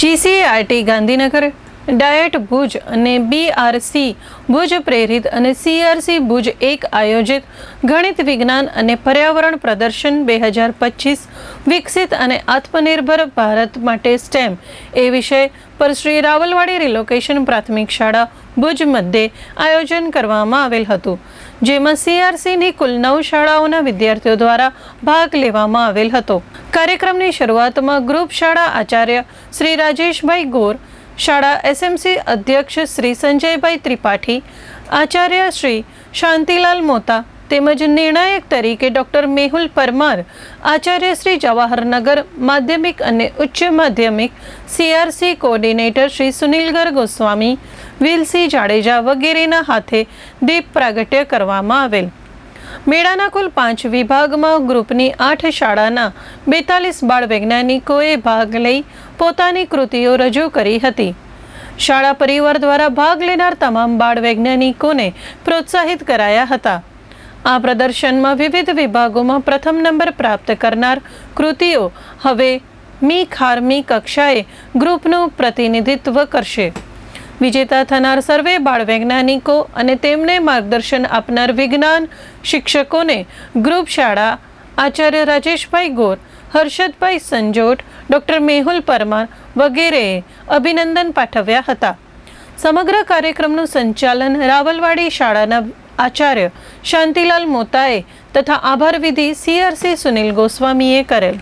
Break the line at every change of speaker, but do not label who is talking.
GCRT Gandhinagar, diet Bhuj અને BRC Bhuj પ્રેરિત અને સીઆરસી ભુજ એક આયોજિત ગણિત વિજ્ઞાન અને પર્યાવરણ પ્રદર્શન બે હજાર પચીસ વિકસિત અને આત્મનિર્ભર ભારત માટે સ્ટેમ. એ વિષય પર શ્રી રાવલવાડી રિલોકેશન પ્રાથમિક શાળા ભુજ મધ્યે આયોજન કરવામાં આવેલ હતું, જેમાં સીઆરસીની કુલ નવ શાળાઓના વિદ્યાર્થીઓ દ્વારા ભાગ લેવામાં આવેલ હતો. કાર્યક્રમની શરૂઆતમાં ગ્રુપ શાળા આચાર્ય શ્રી રાજેશભાઈ ગોર, શાળા એસએમસી અધ્યક્ષ શ્રી સંજયભાઈ ત્રિપાઠી, આચાર્ય શ્રી શાંતિલાલ મોતા તેમજ નિર્ણાયક તરીકે ડૉક્ટર મેહુલ પરમાર, આચાર્ય શ્રી જવાહરનગર માધ્યમિક અને ઉચ્ચ માધ્યમિક સીઆરસી કોઓર્ડિનેટર શ્રી સુનિલગર ગોસ્વામી, વિલસી જાડેજા વગેરેના હાથે દીપ પ્રાગટ્ય કરવામાં આવેલ. મેળાના કુલ પાંચ વિભાગમાં ગ્રુપની આઠ શાળાના બેતાલીસ બાળ વૈજ્ઞાનિકોએ ભાગ લઈ પોતાની કૃતિઓ રજૂ કરી હતી. શાળા પરિવાર દ્વારા ભાગ લેનાર તમામ બાળ વૈજ્ઞાનિકોને પ્રોત્સાહિત કરાયા હતા. આ પ્રદર્શનમાં વિવિધ વિભાગોમાં પ્રથમ નંબર પ્રાપ્ત કરનાર કૃતિઓ હવે મી ખારમી કક્ષાએ ગ્રુપનું પ્રતિનિધિત્વ કરશે. વિજેતા થનાર સર્વે બાળ વૈજ્ઞાનિકો અને તેમને માર્ગદર્શન આપનાર વિજ્ઞાન શિક્ષકોને ગ્રુપ શાળા આચાર્ય રાજેશભાઈ ગોર, હર્ષદભાઈ સંજોટ, ડૉક્ટર મેહુલ પરમાર વગેરેએ અભિનંદન પાઠવ્યા હતા. સમગ્ર કાર્યક્રમનું સંચાલન રાવલવાડી શાળાના આચાર્ય શાંતિલાલ મોતાએ તથા આભાર વિધિ સીઆરસી સુનિલ ગોસ્વામીએ કરેલ.